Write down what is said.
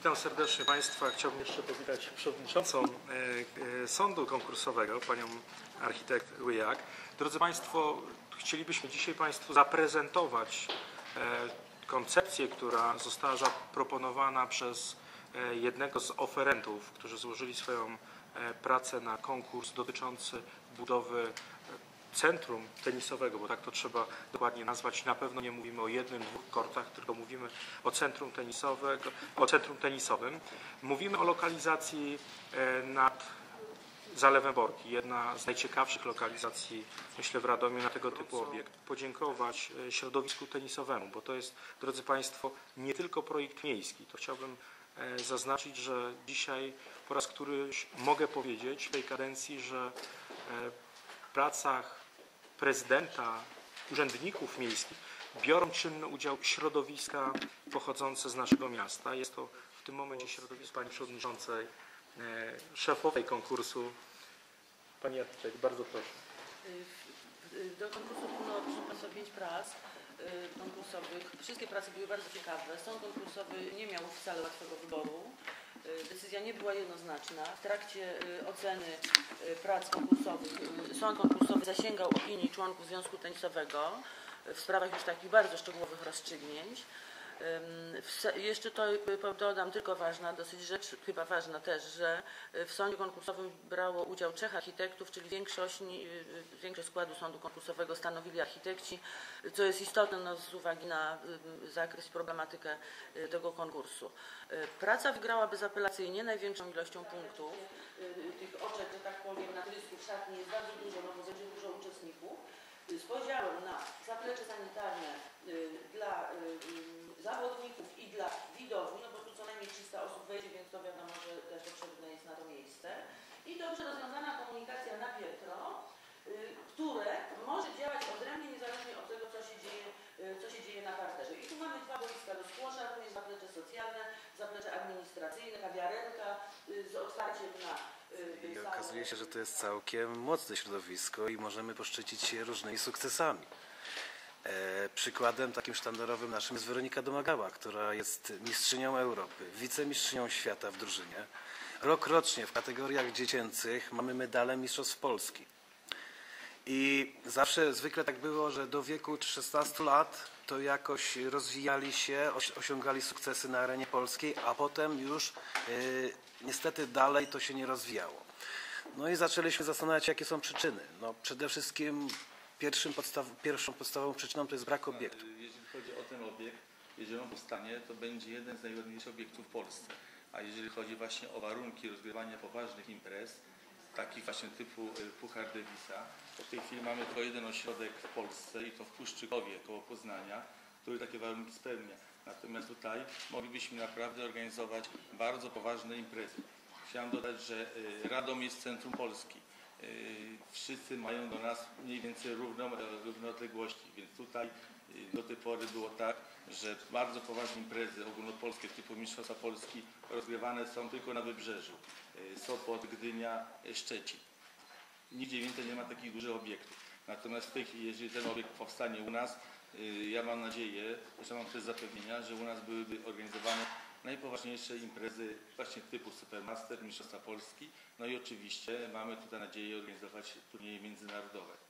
Witam serdecznie Państwa. Chciałbym jeszcze powitać przewodniczącą e, e, sądu konkursowego, panią architekt Łyjak. Drodzy Państwo, chcielibyśmy dzisiaj Państwu zaprezentować e, koncepcję, która została zaproponowana przez jednego z oferentów, którzy złożyli swoją pracę na konkurs dotyczący budowy centrum tenisowego, bo tak to trzeba dokładnie nazwać. Na pewno nie mówimy o jednym, dwóch kortach, tylko mówimy o centrum tenisowego, o centrum tenisowym. Mówimy o lokalizacji e, nad Zalewem Borki, jedna z najciekawszych lokalizacji, myślę, w Radomiu na tego typu obiekt. Podziękować e, środowisku tenisowemu, bo to jest, drodzy Państwo, nie tylko projekt miejski. To chciałbym e, zaznaczyć, że dzisiaj po raz któryś mogę powiedzieć w tej kadencji, że w pracach prezydenta, urzędników miejskich biorą czynny udział środowiska pochodzące z naszego miasta. Jest to w tym momencie środowisko pani przewodniczącej, e, szefowej konkursu. Pani architekt, bardzo proszę. Do konkursu wpłynęło, proszę pięć prac y, konkursowych. Wszystkie prace były bardzo ciekawe. Sąd konkursowy nie miał wcale łatwego wyboru. Y, decyzja nie była jednoznaczna. W trakcie y, oceny y, prac konkursowych sąd konkursowy zasięgał opinii członków Związku Tenisowego w sprawach już takich bardzo szczegółowych rozstrzygnięć. Jeszcze to dodam tylko ważna dosyć rzecz, chyba ważna też, że w sądzie konkursowym brało udział trzech architektów, czyli większość, większość składu sądu konkursowego stanowili architekci, co jest istotne no, z uwagi na zakres i problematykę tego konkursu. Praca wygrała bezapelacyjnie największą ilością punktów. Tych oczek, że tak powiem, na trysku w szatni jest bardzo dużo, no bo będzie dużo uczestników. Z podziałem na zaplecze sanitarne dla zawodników i dla widowni, no bo tu co najmniej 300 osób wejdzie, więc to wiadomo, że też potrzebne jest na to miejsce. I dobrze rozwiązana komunikacja na piętro, y, które może działać odrębnie, niezależnie od tego, co się dzieje, y, co się dzieje na parterze. I tu mamy dwa boiska do skłosza, jest zaplecze socjalne, zaplecze administracyjne, kawiarenka y, z otwarciem na I okazuje się, że to jest całkiem mocne środowisko i możemy poszczycić się różnymi sukcesami. E, przykładem takim sztandarowym naszym jest Weronika Domagała, która jest mistrzynią Europy, wicemistrzynią świata w drużynie. Rok rocznie w kategoriach dziecięcych mamy medale Mistrzostw Polski. I zawsze zwykle tak było, że do wieku 16 lat to jakoś rozwijali się, osiągali sukcesy na arenie polskiej, a potem już yy, niestety dalej to się nie rozwijało. No i zaczęliśmy zastanawiać jakie są przyczyny. No, przede wszystkim Pierwszym podstaw, pierwszą podstawową przyczyną to jest brak obiektu. Jeżeli chodzi o ten obiekt, jeżeli on powstanie, to będzie jeden z najładniejszych obiektów w Polsce. A jeżeli chodzi właśnie o warunki rozgrywania poważnych imprez, takich właśnie typu y, Puchar Davisa, to w tej chwili mamy tylko jeden ośrodek w Polsce i to w Puszczykowie koło Poznania, który takie warunki spełnia. Natomiast tutaj moglibyśmy naprawdę organizować bardzo poważne imprezy. Chciałem dodać, że y, Radom jest centrum Polski. Y, wszyscy mają do nas mniej więcej równą, równe odległości, więc tutaj y, do tej pory było tak, że bardzo poważne imprezy ogólnopolskie typu Mistrzostwa Polski rozgrywane są tylko na wybrzeżu. Y, Sopot, Gdynia, Szczecin. Nigdzie więcej nie ma takich dużych obiektów. Natomiast w tej chwili, jeżeli ten obiekt powstanie u nas, ja mam nadzieję, że mam też zapewnienia, że u nas byłyby organizowane najpoważniejsze imprezy właśnie typu Supermaster, Mistrzostwa Polski. No i oczywiście mamy tutaj nadzieję organizować turnieje międzynarodowe.